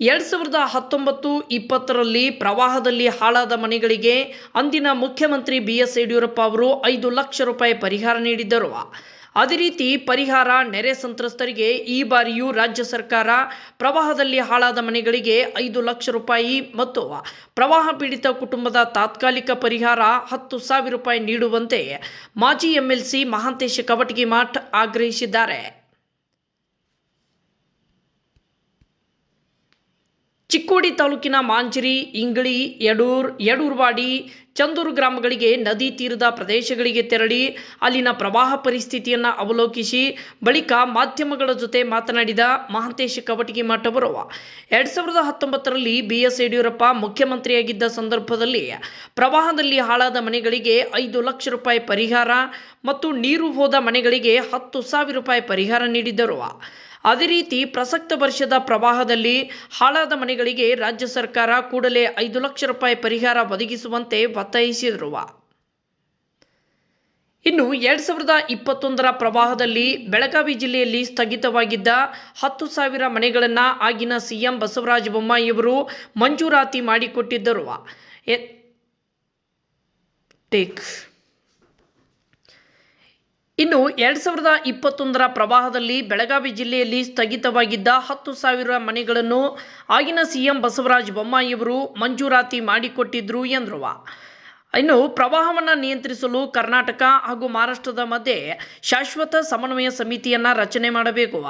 ಎರಡ್ ಸಾವಿರದ ಹತ್ತೊಂಬತ್ತು ಇಪ್ಪತ್ತರಲ್ಲಿ ಪ್ರವಾಹದಲ್ಲಿ ಹಾಳಾದ ಮನೆಗಳಿಗೆ ಅಂದಿನ ಮುಖ್ಯಮಂತ್ರಿ ಬಿ ಎಸ್ ಯಡಿಯೂರಪ್ಪ ಅವರು ಐದು ಲಕ್ಷ ರೂಪಾಯಿ ಪರಿಹಾರ ನೀಡಿದ್ದರು. ಅದೇ ರೀತಿ ಪರಿಹಾರ, ನೆರೆ ಸಂತ್ರಸ್ತರಿಗೆ ಈ ಬಾರಿಯೂ ರಾಜ್ಯ ಸರ್ಕಾರ ಪ್ರವಾಹದಲ್ಲಿ ಹಾಳಾದ ಮನೆಗಳಿಗೆ ಐದು ಲಕ್ಷ ರೂಪಾಯಿ ಮತ್ತು ಪ್ರವಾಹ ಪೀಡಿತ ಕುಟುಂಬದ ತಾತ್ಕಾಲಿಕ ಪರಿಹಾರ ಹತ್ತು ಸಾವಿರ ರೂಪಾಯಿ ನೀಡುವಂತೆ ಮಾಜಿ ಎಂಎಲ್ಸಿ ಮಹಾಂತೇಶ ಕವಟಗಿ ಮಠ್ ಆಗ್ರಹಿಸಿದ್ದಾರೆ. ಚಿಕ್ಕೋಡಿ ತಾಲೂಕಿನ ಮಾಂಜರಿ ಇಂಗಳಿ ಯಡೂರ್, ಯಡೂರ್ವಾಡಿ, ಚಂದೂರು ಗ್ರಾಮಗಳಿಗೆ ನದಿ ತೀರದ ಪ್ರದೇಶಗಳಿಗೆ ತೆರಳಿ ಅಲ್ಲಿನ ಪ್ರವಾಹ ಪರಿಸ್ಥಿತಿಯನ್ನು ಅವಲೋಕಿಸಿ ಬಳಿಕ ಮಾಧ್ಯಮಗಳ ಜೊತೆ ಮಾತನಾಡಿದ ಮಹಾಂತೇಶ ಕವಟಗಿ ಮಠ ಬರುವ. ಎರಡ್ ಸಾವಿರದ ಹತ್ತೊಂಬತ್ತರಲ್ಲಿ ಬಿ ಎಸ್ ಯಡಿಯೂರಪ್ಪ ಮುಖ್ಯಮಂತ್ರಿಯಾಗಿದ್ದ ಸಂದರ್ಭದಲ್ಲಿ ಪ್ರವಾಹದಲ್ಲಿ ಹಾಳಾದ ಮನೆಗಳಿಗೆ ಐದು ಲಕ್ಷ ರೂಪಾಯಿ ಪರಿಹಾರ ಮತ್ತು ನೀರು ಹೋದ ಮನೆಗಳಿಗೆ ಹತ್ತು ಸಾವಿರ ರೂಪಾಯಿ ಪರಿಹಾರ ನೀಡಿದ್ದರು ಅದೇ ರೀತಿ ಪ್ರಸಕ್ತ ವರ್ಷದ ಪ್ರವಾಹದಲ್ಲಿ ಹಾಳಾದ ಮನೆಗಳಿಗೆ ರಾಜ್ಯ ಸರ್ಕಾರ ಕೂಡಲೇ ಐದು ಲಕ್ಷ ರೂಪಾಯಿ ಪರಿಹಾರ ಒದಗಿಸುವಂತೆ ಒತ್ತಾಯಿಸಿದರು. ಇನ್ನು ಎರಡ್ ಸಾವಿರದ ಇಪ್ಪತ್ತೊಂದರ ಪ್ರವಾಹದಲ್ಲಿ ಬೆಳಗಾವಿ ಜಿಲ್ಲೆಯಲ್ಲಿ ಸ್ಥಗಿತವಾಗಿದ್ದ ಹತ್ತು ಸಾವಿರ ಮನೆಗಳನ್ನು ಆಗಿನ ಸಿಎಂ ಬಸವರಾಜ ಬೊಮ್ಮಾಯಿಯವರು ಮಂಜೂರಾತಿ ಮಾಡಿಕೊಟ್ಟಿದ್ದರು. ಟೇಕ್. ಇನ್ನು ಎರಡ್ ಸಾವಿರದ ಇಪ್ಪತ್ತೊಂದರ ಪ್ರವಾಹದಲ್ಲಿ ಬೆಳಗಾವಿ ಜಿಲ್ಲೆಯಲ್ಲಿ ಸ್ಥಗಿತವಾಗಿದ್ದ ಹತ್ತು ಸಾವಿರ ಮನೆಗಳನ್ನು ಆಗಿನ ಸಿಎಂ ಬಸವರಾಜ ಬೊಮ್ಮಾಯಿಯವರು ಮಂಜೂರಾತಿ ಮಾಡಿಕೊಟ್ಟಿದ್ರು ಎಂದರು ಇನ್ನು ಪ್ರವಾಹವನ್ನು ನಿಯಂತ್ರಿಸಲು ಕರ್ನಾಟಕ ಹಾಗೂ ಮಹಾರಾಷ್ಟ್ರದ ಮಧ್ಯೆ ಶಾಶ್ವತ ಸಮನ್ವಯ ಸಮಿತಿಯನ್ನ ರಚನೆ ಮಾಡಬೇಕು.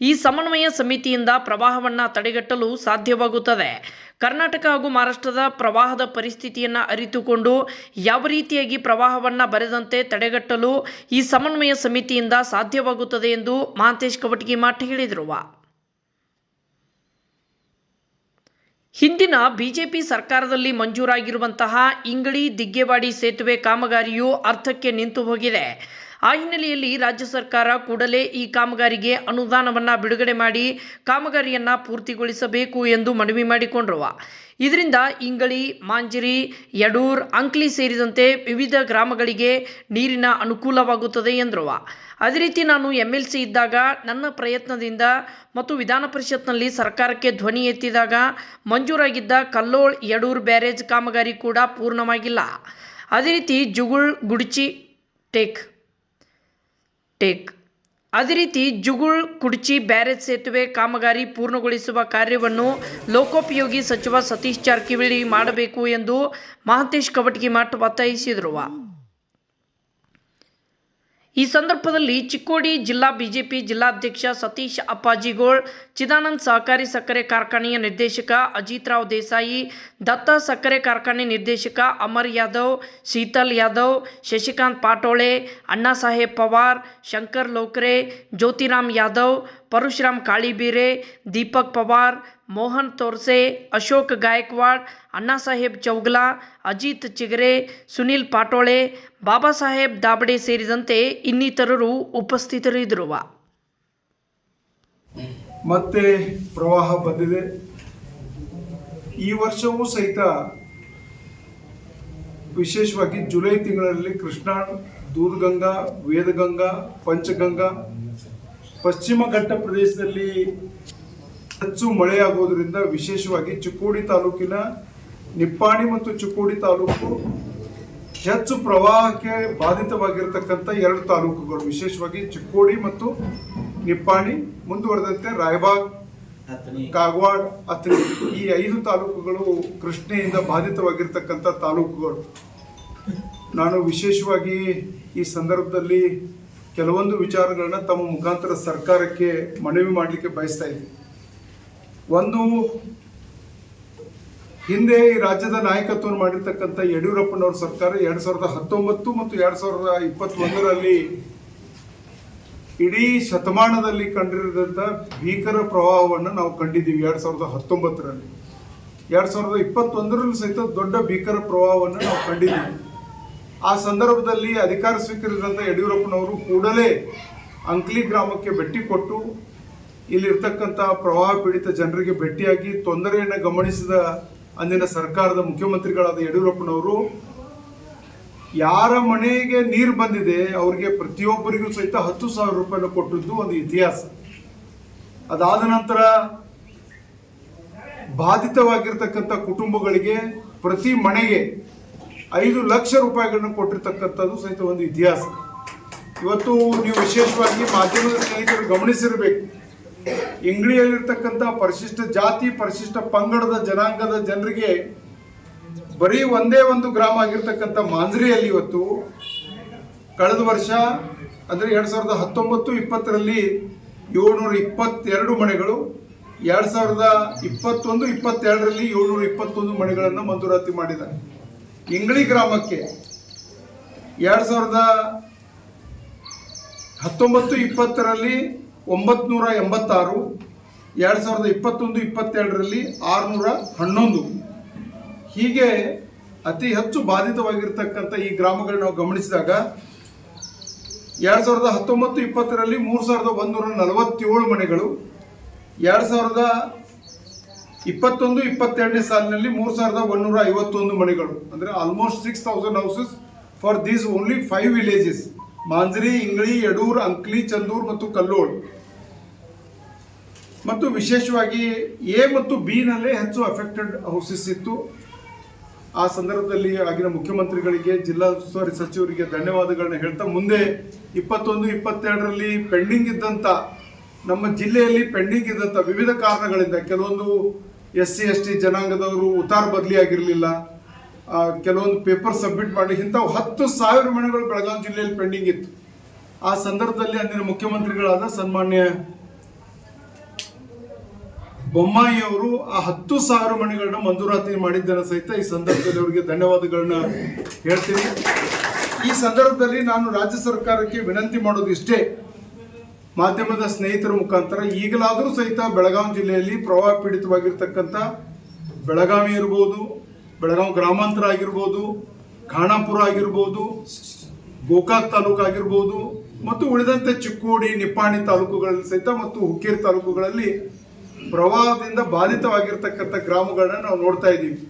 ಈ ಸಮನ್ವಯ ಸಮಿತಿಯಿಂದ ಪ್ರವಾಹವನ್ನು ತಡೆಗಟ್ಟಲು ಸಾಧ್ಯವಾಗುತ್ತದೆ. ಕರ್ನಾಟಕ ಹಾಗೂ ಮಹಾರಾಷ್ಟ್ರದ ಪ್ರವಾಹದ ಪರಿಸ್ಥಿತಿಯನ್ನು ಅರಿತುಕೊಂಡು ಯಾವ ರೀತಿಯಾಗಿ ಪ್ರವಾಹವನ್ನು ಬರೆದಂತೆ ತಡೆಗಟ್ಟಲು ಈ ಸಮನ್ವಯ ಸಮಿತಿಯಿಂದ ಸಾಧ್ಯವಾಗುತ್ತದೆ ಎಂದು ಮಹಾಂತೇಶ್ ಕವಟಗಿ ಮಾಠ್ ಹೇಳಿದರು. ಹಿಂದಿನ ಬಿಜೆಪಿ ಸರ್ಕಾರದಲ್ಲಿ ಮಂಜೂರಾಗಿರುವಂತಹ ಇಂಗಳಿ ದಿಗ್ಗೆವಾಡಿ ಸೇತುವೆ ಕಾಮಗಾರಿಯು ಅರ್ಥಕ್ಕೆ ನಿಂತು ಹೋಗಿದೆ. ಆ ಹಿನ್ನೆಲೆಯಲ್ಲಿ ರಾಜ್ಯ ಸರ್ಕಾರ ಕೂಡಲೇ ಈ ಕಾಮಗಾರಿಗೆ ಅನುದಾನವನ್ನ ಬಿಡುಗಡೆ ಮಾಡಿ ಕಾಮಗಾರಿಯನ್ನು ಪೂರ್ತಿಗೊಳಿಸಬೇಕು ಎಂದು ಮನವಿ ಮಾಡಿಕೊಂಡರು. ಇದರಿಂದ ಇಂಗಳಿ, ಮಾಂಜರಿ, ಯಡೂರ್, ಅಂಕ್ಲಿ ಸೇರಿದಂತೆ ವಿವಿಧ ಗ್ರಾಮಗಳಿಗೆ ನೀರಿನ ಅನುಕೂಲವಾಗುತ್ತದೆ ಎಂದರು. ಅದೇ ರೀತಿ ನಾನು ಎಂ ಎಲ್ ಸಿ ಇದ್ದಾಗ ನನ್ನ ಪ್ರಯತ್ನದಿಂದ ಮತ್ತು ವಿಧಾನ ಪರಿಷತ್ನಲ್ಲಿ ಸರ್ಕಾರಕ್ಕೆ ಧ್ವನಿ ಎತ್ತಿದಾಗ ಮಂಜೂರಾಗಿದ್ದ ಕಲ್ಲೋಳ್ ಯಡೂರ್ ಬ್ಯಾರೇಜ್ ಕಾಮಗಾರಿ ಕೂಡ ಪೂರ್ಣವಾಗಿಲ್ಲ. ಅದೇ ರೀತಿ ಜುಗುಳ್, ಗುಡ್ಚಿ, ಟೇಕ್ ಟೇಕ್. ಅದೇ ರೀತಿ ಜುಗುಳ್, ಕುಡ್ಚಿ, ಬ್ಯಾರೇಜ್ ಸೇತುವೆ ಕಾಮಗಾರಿ ಪೂರ್ಣಗೊಳಿಸುವ ಕಾರ್ಯವನ್ನು ಲೋಕೋಪಯೋಗಿ ಸಚಿವ ಸತೀಶ್ ಜಾರಕಿಹೊಳಿ ಮಾಡಬೇಕು ಎಂದು ಮಹಂತೇಶ್ ಕವಟಗಿ ಮಠ ಒತ್ತಾಯಿಸಿದರು. ಈ ಸಂದರ್ಭದಲ್ಲಿ ಚಿಕ್ಕೋಡಿ ಜಿಲ್ಲಾ ಬಿಜೆಪಿ ಜಿಲ್ಲಾಧ್ಯಕ್ಷ ಸತೀಶ್ ಅಪ್ಪಾಜಿಗೋಳ್ ಚಿದಾನಂದ್ ಸಹಕಾರಿ ಸಕ್ಕರೆ ಕಾರ್ಖಾನೆಯ ನಿರ್ದೇಶಕ ಅಜಿತ್ ರಾವ್ ದೇಸಾಯಿ ದತ್ತ ಸಕ್ಕರೆ ಕಾರ್ಖಾನೆ ನಿರ್ದೇಶಕ ಅಮರ್ ಯಾದವ್ ಶೀತಲ್ ಯಾದವ್ ಶಶಿಕಾಂತ್ ಪಾಟೋಳೆ ಅಣ್ಣಾಸಾಹೇಬ್ ಪವಾರ್ ಶಂಕರ್ ಲೋಕ್ರೆ ಜ್ಯೋತಿರಾಮ್ ಯಾದವ್ ಪರಶುರಾಮ್ ಕಾಳಿಬೀರೆ, ದೀಪಕ್ ಪವಾರ್, ಮೋಹನ್ ತೋರ್ಸೆ, ಅಶೋಕ್ ಗಾಯಕ್ವಾಡ್, ಅಣ್ಣಾ ಸಾಹೇಬ್ ಚೌಗಲಾ, ಅಜಿತ್ ಚಿಗರೆ, ಸುನಿಲ್ ಪಾಟೋಳೆ, ಬಾಬಾ ಸಾಹೇಬ್ ದಾಬಡೆ ಸೇರಿದಂತೆ ಇನ್ನಿತರರು ಉಪಸ್ಥಿತರಿದ್ದರು. ಮತ್ತೆ ಪ್ರವಾಹ ಬಂದಿದೆ. ಈ ವರ್ಷವೂ ಸಹಿತ ವಿಶೇಷವಾಗಿ ಜುಲೈ ತಿಂಗಳಲ್ಲಿ ಕೃಷ್ಣಾ, ದೂರ್ಗಂಗಾ, ವೇದಗಂಗಾ, ಪಂಚಗಂಗಾ ಪಶ್ಚಿಮ ಘಟ್ಟ ಪ್ರದೇಶದಲ್ಲಿ ಹೆಚ್ಚು ಮಳೆಯಾಗುವುದರಿಂದ ವಿಶೇಷವಾಗಿ ಚಿಕ್ಕೋಡಿ ತಾಲೂಕಿನ ನಿಪ್ಪಾಣಿ ಮತ್ತು ಚಿಕ್ಕೋಡಿ ತಾಲೂಕು ಹೆಚ್ಚು ಪ್ರವಾಹಕ್ಕೆ ಬಾಧಿತವಾಗಿರತಕ್ಕಂಥ ಎರಡು ತಾಲೂಕುಗಳು ವಿಶೇಷವಾಗಿ ಚಿಕ್ಕೋಡಿ ಮತ್ತು ನಿಪ್ಪಾಣಿ ಮುಂದುವರೆದಂತೆ ರಾಯಬಾಗ್ ಕಾಗವಾಡ್ ಅಥಣಿ ಈ ಐದು ತಾಲೂಕುಗಳು ಕೃಷ್ಣೆಯಿಂದ ಬಾಧಿತವಾಗಿರ್ತಕ್ಕಂಥ ತಾಲೂಕುಗಳು. ನಾನು ವಿಶೇಷವಾಗಿ ಈ ಸಂದರ್ಭದಲ್ಲಿ ಕೆಲವೊಂದು ವಿಚಾರಗಳನ್ನ ತಮ್ಮ ಮುಖಾಂತರ ಸರ್ಕಾರಕ್ಕೆ ಮನವಿ ಮಾಡಲಿಕ್ಕೆ ಬಯಸ್ತಾ ಇದ್ದೀವಿ ಒಂದು, ಹಿಂದೆ ಈ ರಾಜ್ಯದ ನಾಯಕತ್ವವನ್ನು ಮಾಡಿರ್ತಕ್ಕಂಥ ಯಡಿಯೂರಪ್ಪನವ್ರ ಸರ್ಕಾರ ಎರಡ್ ಸಾವಿರದ ಹತ್ತೊಂಬತ್ತು ಮತ್ತು ಎರಡ್ ಸಾವಿರದ ಇಪ್ಪತ್ತೊಂದರಲ್ಲಿ ಇಡೀ ಶತಮಾನದಲ್ಲಿ ಕಂಡಿರದಂತ ಭೀಕರ ಪ್ರವಾಹವನ್ನು ನಾವು ಕಂಡಿದ್ದೀವಿ ಎರಡ್ ಸಾವಿರದ ಹತ್ತೊಂಬತ್ತರಲ್ಲಿ. ಎರಡ್ ಸಾವಿರದ ಇಪ್ಪತ್ತೊಂದರಲ್ಲೂ ಸಹಿತ ದೊಡ್ಡ ಭೀಕರ ಪ್ರವಾಹವನ್ನು ನಾವು ಕಂಡಿದ್ದೀವಿ. ಆ ಸಂದರ್ಭದಲ್ಲಿ ಅಧಿಕಾರ ಸ್ವೀಕರಿಸಿದಂಥ ಯಡಿಯೂರಪ್ಪನವರು ಕೂಡಲೇ ಅಂಕ್ಲಿ ಗ್ರಾಮಕ್ಕೆ ಭೇಟಿ ಕೊಟ್ಟು ಇಲ್ಲಿರ್ತಕ್ಕಂಥ ಪ್ರವಾಹ ಪೀಡಿತ ಜನರಿಗೆ ಭೇಟಿಯಾಗಿ ತೊಂದರೆಯನ್ನು ಗಮನಿಸಿದ ಅಂದಿನ ಸರ್ಕಾರದ ಮುಖ್ಯಮಂತ್ರಿಗಳಾದ ಯಡಿಯೂರಪ್ಪನವರು, ಯಾರ ಮನೆಗೆ ನೀರು ಬಂದಿದೆ ಅವರಿಗೆ ಪ್ರತಿಯೊಬ್ಬರಿಗೂ ಸಹಿತ ಹತ್ತು ಸಾವಿರ ರೂಪಾಯಿನ ಕೊಟ್ಟಿದ್ದು ಒಂದು ಇತಿಹಾಸ. ಅದಾದ ನಂತರ ಬಾಧಿತವಾಗಿರ್ತಕ್ಕಂಥ ಕುಟುಂಬಗಳಿಗೆ ಪ್ರತಿ ಮನೆಗೆ ಐದು ಲಕ್ಷ ರೂಪಾಯಿಗಳನ್ನ ಕೊಟ್ಟಿರ್ತಕ್ಕಂಥದ್ದು ಸಹಿತ ಒಂದು ಇತಿಹಾಸ. ಇವತ್ತು ನೀವು ವಿಶೇಷವಾಗಿ ಮಾಧ್ಯಮದ ಸ್ನೇಹಿತರು ಗಮನಿಸಿರಬೇಕು. ಇಂಗ್ಲಿಯಲ್ಲಿರ್ತಕ್ಕಂಥ ಪರಿಶಿಷ್ಟ ಜಾತಿ, ಪರಿಶಿಷ್ಟ ಪಂಗಡದ ಜನಾಂಗದ ಜನರಿಗೆ ಬರೀ ಒಂದೇ ಒಂದು ಗ್ರಾಮ ಆಗಿರ್ತಕ್ಕಂಥ ಮಾಂಜ್ರಿಯಲ್ಲಿ ಇವತ್ತು ಕಳೆದ ವರ್ಷ, ಅಂದರೆ ಎರಡು ಸಾವಿರದ ಹತ್ತೊಂಬತ್ತು ಇಪ್ಪತ್ತರಲ್ಲಿ ಏಳ್ನೂರ ಇಪ್ಪತ್ತೆರಡು ಮನೆಗಳು, ಎರಡು ಸಾವಿರದ ಇಪ್ಪತ್ತೊಂದು, ಇಪ್ಪತ್ತೆರಡರಲ್ಲಿ ಏಳ್ನೂರ ಇಪ್ಪತ್ತೊಂದು ಮನೆಗಳನ್ನು ಮಂಜೂರಾತಿ ಮಾಡಿದ್ದಾರೆ. ಇಂಗ್ಳಿ ಗ್ರಾಮಕ್ಕೆ ಎರಡು ಸಾವಿರದ ಹತ್ತೊಂಬತ್ತು ಇಪ್ಪತ್ತರಲ್ಲಿ ಒಂಬತ್ನೂರ ಎಂಬತ್ತಾರು, ಎರಡು ಸಾವಿರದ ಇಪ್ಪತ್ತೊಂದು ಇಪ್ಪತ್ತೆರಡರಲ್ಲಿ ಆರುನೂರ ಹನ್ನೊಂದು. ಹೀಗೆ ಅತಿ ಹೆಚ್ಚು ಬಾಧಿತವಾಗಿರ್ತಕ್ಕಂಥ ಈ ಗ್ರಾಮಗಳನ್ನ ನಾವು ಗಮನಿಸಿದಾಗ ಎರಡು ಸಾವಿರದ ಹತ್ತೊಂಬತ್ತು ಇಪ್ಪತ್ತರಲ್ಲಿ ಮೂರು ಸಾವಿರದ ಒಂದೂರ ನಲವತ್ತೇಳು ಮನೆಗಳು, ಎರಡು ಸಾವಿರದ ಇಪ್ಪತ್ತೊಂದು, ಇಪ್ಪತ್ತೆರಡನೇ ಸಾಲಿನಲ್ಲಿ ಮೂರು ಸಾವಿರದ ಒಂದೂರ ಐವತ್ತೊಂದು ಮನೆಗಳು. ಅಂದರೆ almost six thousand houses for these only five villages Manjri, Ingli, Yadur, Ankli, Chandur ಮತ್ತು ಕಲ್ಲೋಳ್. ಮತ್ತು ವಿಶೇಷವಾಗಿ ಎ ಮತ್ತು ಬಿ ನಲ್ಲೇ ಹೆಚ್ಚು ಅಫೆಕ್ಟೆಡ್ ಹೌಸಸ್ ಇತ್ತು. ಆ ಸಂದರ್ಭದಲ್ಲಿ ಆಗಿನ ಮುಖ್ಯಮಂತ್ರಿಗಳಿಗೆ, ಜಿಲ್ಲಾ ಉಸ್ತುವಾರಿ ಸಚಿವರಿಗೆ ಧನ್ಯವಾದಗಳನ್ನ ಹೇಳ್ತಾ ಮುಂದೆ ಇಪ್ಪತ್ತೊಂದು, ಇಪ್ಪತ್ತೆರಡರಲ್ಲಿ ಪೆಂಡಿಂಗ್ ಇದ್ದಂಥ ನಮ್ಮ ಜಿಲ್ಲೆಯಲ್ಲಿ ಪೆಂಡಿಂಗ್ ಇದ್ದಂಥ ವಿವಿಧ ಕಾರಣಗಳಿಂದ ಕೆಲವೊಂದು ಎಸ್ ಸಿ, ಎಸ್ ಟಿ ಜನಾಂಗದವರು ಉತ್ತಾರ ಬದಲಿ ಆಗಿರಲಿಲ್ಲ. ಕೆಲವೊಂದು ಪೇಪರ್ ಸಬ್ಮಿಟ್ ಮಾಡಿ ಇಂಥವು ಹತ್ತು ಸಾವಿರ ಮನೆಗಳು ಬೆಳಗಾವಿ ಜಿಲ್ಲೆಯಲ್ಲಿ ಪೆಂಡಿಂಗ್ ಇತ್ತು. ಆ ಸಂದರ್ಭದಲ್ಲಿ ಅಂದಿನ ಮುಖ್ಯಮಂತ್ರಿಗಳಾದ ಸನ್ಮಾನ್ಯ ಬೊಮ್ಮಾಯಿ ಅವರು ಆ ಹತ್ತು ಸಾವಿರ ಮನೆಗಳನ್ನ ಮಂಜೂರಾತಿ ಮಾಡಿದ್ದನ್ನು ಸಹಿತ ಈ ಸಂದರ್ಭದಲ್ಲಿ ಅವರಿಗೆ ಧನ್ಯವಾದಗಳನ್ನ ಹೇಳ್ತೀನಿ. ಈ ಸಂದರ್ಭದಲ್ಲಿ ನಾನು ರಾಜ್ಯ ಸರ್ಕಾರಕ್ಕೆ ವಿನಂತಿ ಮಾಡೋದು ಇಷ್ಟೇ. ಮಾಧ್ಯಮದ ಸ್ನೇಹಿತರ ಮುಖಾಂತರ ಈಗಲಾದರೂ ಸಹಿತ ಬೆಳಗಾವಿ ಜಿಲ್ಲೆಯಲ್ಲಿ ಪ್ರವಾಹ ಪೀಡಿತವಾಗಿರ್ತಕ್ಕಂಥ ಬೆಳಗಾವಿ ಇರ್ಬೋದು ಬೆಳಗಾವಿ ಗ್ರಾಮಾಂತರ ಆಗಿರ್ಬೋದು, ಖಾನಾಪುರ ಆಗಿರ್ಬೋದು, ಗೋಕಾಕ್ ತಾಲೂಕು ಆಗಿರ್ಬೋದು, ಮತ್ತು ಉಳಿದಂತೆ ಚಿಕ್ಕೋಡಿ, ನಿಪ್ಪಾಣಿ ತಾಲೂಕುಗಳಲ್ಲಿ ಸಹಿತ ಮತ್ತು ಹುಕ್ಕೇರಿ ತಾಲೂಕುಗಳಲ್ಲಿ ಪ್ರವಾಹದಿಂದ ಬಾಧಿತವಾಗಿರ್ತಕ್ಕಂಥ ಗ್ರಾಮಗಳನ್ನ ನಾವು ನೋಡ್ತಾ ಇದ್ದೀವಿ.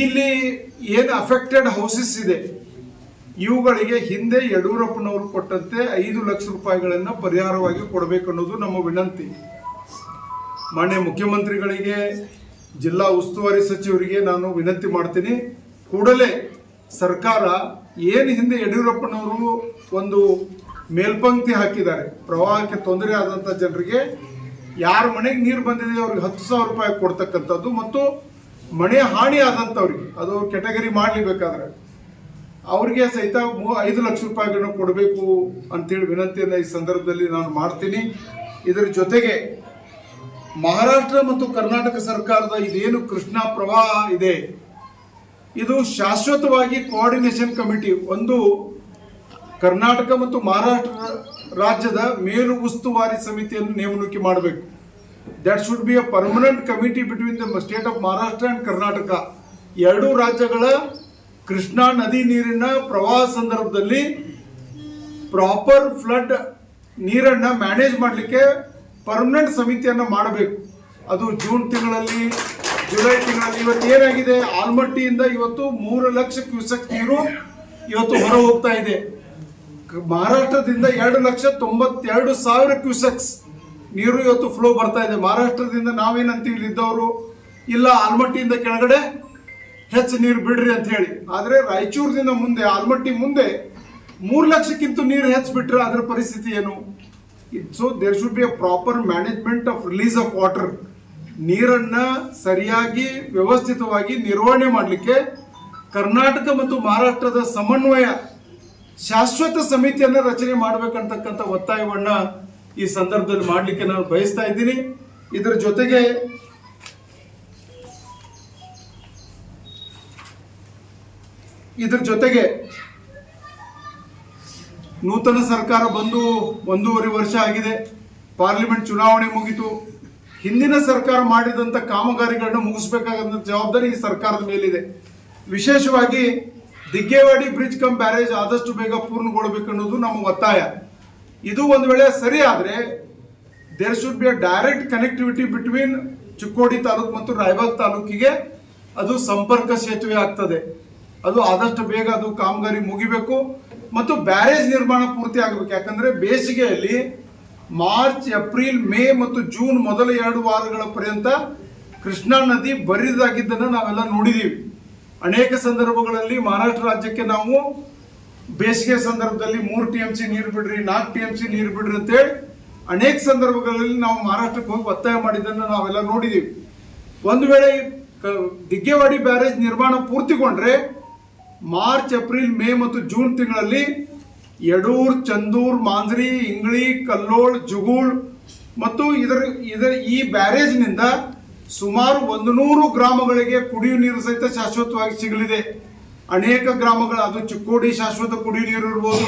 ಇಲ್ಲಿ ಏನು ಅಫೆಕ್ಟೆಡ್ ಹೌಸಸ್ ಇದೆ? ಇವುಗಳಿಗೆ ಹಿಂದೆ ಯಡಿಯೂರಪ್ಪನವರು ಕೊಟ್ಟಂತೆ ಐದು ಲಕ್ಷ ರೂಪಾಯಿಗಳನ್ನು ಪರಿಹಾರವಾಗಿ ಕೊಡಬೇಕು ಅನ್ನೋದು ನಮ್ಮ ವಿನಂತಿ. ಮಾನ್ಯ ಮುಖ್ಯಮಂತ್ರಿಗಳಿಗೆ, ಜಿಲ್ಲಾ ಉಸ್ತುವಾರಿ ಸಚಿವರಿಗೆ ನಾನು ವಿನಂತಿ ಮಾಡ್ತೀನಿ. ಕೂಡಲೇ ಸರ್ಕಾರ ಏನು ಹಿಂದೆ ಯಡಿಯೂರಪ್ಪನವರು ಒಂದು ಮೇಲ್ಪಂಕ್ತಿ ಹಾಕಿದ್ದಾರೆ, ಪ್ರವಾಹಕ್ಕೆ ತೊಂದರೆ ಆದಂಥ ಜನರಿಗೆ ಯಾರ ಮನೆಗೆ ನೀರು ಬಂದಿದೆ ಅವ್ರಿಗೆ ಹತ್ತು ಸಾವಿರ ರೂಪಾಯಿ ಕೊಡ್ತಕ್ಕಂಥದ್ದು ಮತ್ತು ಮನೆ ಹಾನಿ ಆದಂಥವ್ರಿಗೆ, ಅದು ಅವ್ರು ಕೆಟಗರಿ ಮಾಡಲಿಬೇಕಾದ್ರೆ. ಅವ್ರಿಗೆ ಸಹಿತ ಮೂ- ಐದು ಲಕ್ಷ ರೂಪಾಯಿಗಳನ್ನು ಕೊಡಬೇಕು ಅಂತೇಳಿ ವಿನಂತಿಯನ್ನು ಈ ಸಂದರ್ಭದಲ್ಲಿ ನಾನು ಮಾಡ್ತೀನಿ. ಇದರ ಜೊತೆಗೆ ಮಹಾರಾಷ್ಟ್ರ ಮತ್ತು ಕರ್ನಾಟಕ ಸರ್ಕಾರದ ಇದೇನು ಕೃಷ್ಣ ಪ್ರವಾಹ ಇದೆ, ಇದು ಶಾಶ್ವತವಾಗಿ ಕೋಆರ್ಡಿನೇಷನ್ ಕಮಿಟಿ ಒಂದು ಕರ್ನಾಟಕ ಮತ್ತು ಮಹಾರಾಷ್ಟ್ರ ರಾಜ್ಯದ ಮೇಲು ಉಸ್ತುವಾರಿ ಸಮಿತಿಯನ್ನು ನೇಮಣಿಕೆ ಮಾಡಬೇಕು. That should be a permanent committee between the state of Maharashtra and Karnataka ಎರಡೂ ರಾಜ್ಯಗಳ ಕೃಷ್ಣಾ ನದಿ ನೀರಿನ ಪ್ರವಾಹ ಸಂದರ್ಭದಲ್ಲಿ ಪ್ರಾಪರ್ ಫ್ಲಡ್ ನೀರನ್ನ ಮ್ಯಾನೇಜ್ ಮಾಡಲಿಕ್ಕೆ ಪರ್ಮನೆಂಟ್ ಸಮಿತಿಯನ್ನು ಮಾಡಬೇಕು. ಅದು ಜೂನ್ ತಿಂಗಳಲ್ಲಿ, ಜುಲೈ ತಿಂಗಳಲ್ಲಿ ಇವತ್ತು ಏನಾಗಿದೆ? ಆಲ್ಮಟ್ಟಿಯಿಂದ ಇವತ್ತು ಮೂರು ಲಕ್ಷ ಕ್ಯೂಸೆಕ್ ನೀರು ಇವತ್ತು ಹೊರ ಹೋಗ್ತಾ ಇದೆ. ಮಹಾರಾಷ್ಟ್ರದಿಂದ ಎರಡು ಲಕ್ಷ ತೊಂಬತ್ತೆರಡು ಸಾವಿರ ಕ್ಯೂಸೆಕ್ಸ್ ನೀರು ಇವತ್ತು ಫ್ಲೋ ಬರ್ತಾ ಇದೆ. ಮಹಾರಾಷ್ಟ್ರದಿಂದ ನಾವೇನಂತೀವಿ ಇಲ್ಲಿದ್ದವರು ಇಲ್ಲ, ಆಲ್ಮಟ್ಟಿಯಿಂದ ಕೆಳಗಡೆ ಹೆಚ್ಚು ನೀರು ಬಿಡ್ರಿ ಅಂತ ಹೇಳಿ. ಆದರೆ ರಾಯಚೂರಿನಿಂದ ಮುಂದೆ, ಆಲ್ಮಟ್ಟಿ ಮುಂದೆ ಮೂರು ಲಕ್ಷಕ್ಕಿಂತ ನೀರು ಹೆಚ್ಚು ಬಿಟ್ರೆ ಅದರ ಪರಿಸ್ಥಿತಿ ಏನು? So there should be a proper management of release of water ನೀರನ್ನ ಸರಿಯಾಗಿ, ವ್ಯವಸ್ಥಿತವಾಗಿ ನಿರ್ವಹಣೆ ಮಾಡಲಿಕ್ಕೆ ಕರ್ನಾಟಕ ಮತ್ತು ಮಹಾರಾಷ್ಟ್ರದ ಸಮನ್ವಯ, ಶಾಶ್ವತ ಸಮಿತಿಯನ್ನ ರಚನೆ ಮಾಡಬೇಕಂತಕ್ಕಂಥ ಒತ್ತಾಯವನ್ನ ಈ ಸಂದರ್ಭದಲ್ಲಿ ಮಾಡಲಿಕ್ಕೆ ನಾನು ಬಯಸ್ತಾ ಇದ್ದೀನಿ. ಇದರ ಜೊತೆಗೆ ಇದರ ಜೊತೆಗೆ ನೂತನ ಸರ್ಕಾರ ಬಂದು ಒಂದೂವರೆ ವರ್ಷ ಆಗಿದೆ. ಪಾರ್ಲಿಮೆಂಟ್ ಚುನಾವಣೆ ಮುಗಿತು. ಹಿಂದಿನ ಸರ್ಕಾರ ಮಾಡಿದಂಥ ಕಾಮಗಾರಿಗಳನ್ನ ಮುಗಿಸ್ಬೇಕಾದಂಥ ಜವಾಬ್ದಾರಿ ಈ ಸರ್ಕಾರದ ಮೇಲಿದೆ. ವಿಶೇಷವಾಗಿ ದಿಗ್ಗೇವಾಡಿ ಬ್ರಿಡ್ಜ್ ಕಮ್ ಬ್ಯಾರೇಜ್ ಆದಷ್ಟು ಬೇಗ ಪೂರ್ಣಗೊಳ್ಳಬೇಕು ಅನ್ನೋದು ನಮ್ಮ ಒತ್ತಾಯ. ಇದು ಒಂದು ವೇಳೆ ಸರಿ ಆದರೆ there should be a direct connectivity between Chikkodi taluk ಮತ್ತು ರಾಯಬಾಗ್ ತಾಲೂಕಿಗೆ ಅದು ಸಂಪರ್ಕ ಸೇತುವೆ ಆಗ್ತದೆ. ಅದು ಆದಷ್ಟು ಬೇಗ ಅದು ಕಾಮಗಾರಿ ಮುಗಿಬೇಕು ಮತ್ತು ಬ್ಯಾರೇಜ್ ನಿರ್ಮಾಣ ಪೂರ್ತಿ ಆಗಬೇಕು. ಯಾಕಂದ್ರೆ ಬೇಸಿಗೆಯಲ್ಲಿ ಮಾರ್ಚ್, ಏಪ್ರಿಲ್, ಮೇ ಮತ್ತು ಜೂನ್ ಮೊದಲ ಎರಡು ವಾರಗಳ ಪರ್ಯಂತ ಕೃಷ್ಣಾ ನದಿ ಬರಿದಾಗಿದ್ದನ್ನು ನಾವೆಲ್ಲ ನೋಡಿದೀವಿ. ಅನೇಕ ಸಂದರ್ಭಗಳಲ್ಲಿ ಮಹಾರಾಷ್ಟ್ರ ರಾಜ್ಯಕ್ಕೆ ನಾವು ಬೇಸಿಗೆ ಸಂದರ್ಭದಲ್ಲಿ ಮೂರು ಟಿ ಎಂ ಸಿ ನೀರು ಬಿಡ್ರಿ, ನಾಲ್ಕು ಟಿ ಎಂ ಸಿ ನೀರು ಬಿಡ್ರಿ ಅಂತೇಳಿ ಅನೇಕ ಸಂದರ್ಭಗಳಲ್ಲಿ ನಾವು ಮಹಾರಾಷ್ಟ್ರಕ್ಕೆ ಹೋಗಿ ಒತ್ತಾಯ ಮಾಡಿದ್ದನ್ನು ನಾವೆಲ್ಲ ನೋಡಿದೀವಿ. ಒಂದು ವೇಳೆ ದಿಗ್ಗೇವಾಡಿ ಬ್ಯಾರೇಜ್ ನಿರ್ಮಾಣ ಪೂರ್ತಿಗೊಂಡ್ರೆ ಮಾರ್ಚ್, ಏಪ್ರಿಲ್, ಮೇ ಮತ್ತು ಜೂನ್ ತಿಂಗಳಲ್ಲಿ ಯಡೂರ್, ಚಂದೂರ್, ಮಾಂಜ್ರಿ, ಇಂಗ್ಳಿ, ಕಲ್ಲೋಳ್, ಜುಗೂಳ್ ಮತ್ತು ಇದರ ಇದರ ಈ ಬ್ಯಾರೇಜ್ನಿಂದ ಸುಮಾರು ಒಂದು ನೂರು ಗ್ರಾಮಗಳಿಗೆ ಕುಡಿಯುವ ನೀರು ಸಹಿತ ಶಾಶ್ವತವಾಗಿ ಸಿಗಲಿದೆ. ಅನೇಕ ಗ್ರಾಮಗಳು, ಅದು ಚಿಕ್ಕೋಡಿ ಶಾಶ್ವತ ಕುಡಿಯುವ ನೀರು ಇರ್ಬೋದು,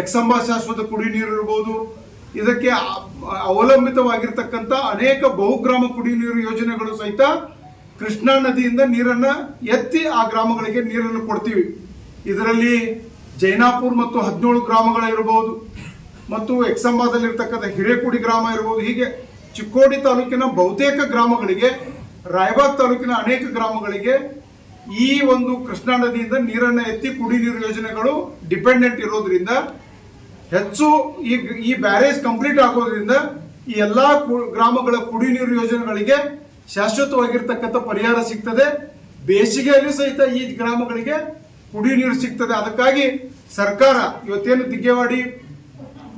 ಎಕ್ಸಂಬ ಶಾಶ್ವತ ಕುಡಿಯುವ ನೀರು ಇರ್ಬೋದು, ಇದಕ್ಕೆ ಅವಲಂಬಿತವಾಗಿರ್ತಕ್ಕಂಥ ಅನೇಕ ಬಹುಗ್ರಾಮ ಕುಡಿಯುವ ನೀರು ಯೋಜನೆಗಳು ಸಹಿತ ಕೃಷ್ಣಾ ನದಿಯಿಂದ ನೀರನ್ನು ಎತ್ತಿ ಆ ಗ್ರಾಮಗಳಿಗೆ ನೀರನ್ನು ಕೊಡ್ತೀವಿ. ಇದರಲ್ಲಿ ಜೈನಾಪುರ್ ಮತ್ತು ಹದಿನೇಳು ಗ್ರಾಮಗಳಿರ್ಬೋದು ಇರಬಹುದು. ಮತ್ತು ಎಕ್ಸಂಬಾದಲ್ಲಿರ್ತಕ್ಕಂಥ ಹಿರೇಕುಡಿ ಗ್ರಾಮ ಇರಬಹುದು. ಹೀಗೆ ಚಿಕ್ಕೋಡಿ ತಾಲೂಕಿನ ಬಹುತೇಕ ಗ್ರಾಮಗಳಿಗೆ, ರಾಯಬಾಗ್ ತಾಲೂಕಿನ ಅನೇಕ ಗ್ರಾಮಗಳಿಗೆ ಈ ಒಂದು ಕೃಷ್ಣಾ ನದಿಯಿಂದ ನೀರನ್ನ ಎತ್ತಿ ಕುಡಿ ನೀರು ಯೋಜನೆಗಳು ಡಿಪೆಂಡೆಂಟ್ ಇರೋದ್ರಿಂದ, ಹೆಚ್ಚು ಈ ಈ ಬ್ಯಾರೇಜ್ ಕಂಪ್ಲೀಟ್ ಆಗೋದ್ರಿಂದ ಈ ಎಲ್ಲಾ ಗ್ರಾಮಗಳ ಕುಡಿ ನೀರು ಯೋಜನೆಗಳಿಗೆ ಶಾಶ್ವತವಾಗಿರ್ತಕ್ಕಂಥ ಪರಿಹಾರ ಸಿಗ್ತದೆ. ಬೇಸಿಗೆಯಲ್ಲಿ ಸಹಿತ ಈ ಗ್ರಾಮಗಳಿಗೆ ಕುಡಿ ನೀರು ಸಿಗ್ತದೆ. ಅದಕ್ಕಾಗಿ ಸರ್ಕಾರ ಇವತ್ತೇನು ದಿಗ್ಗೇವಾಡಿ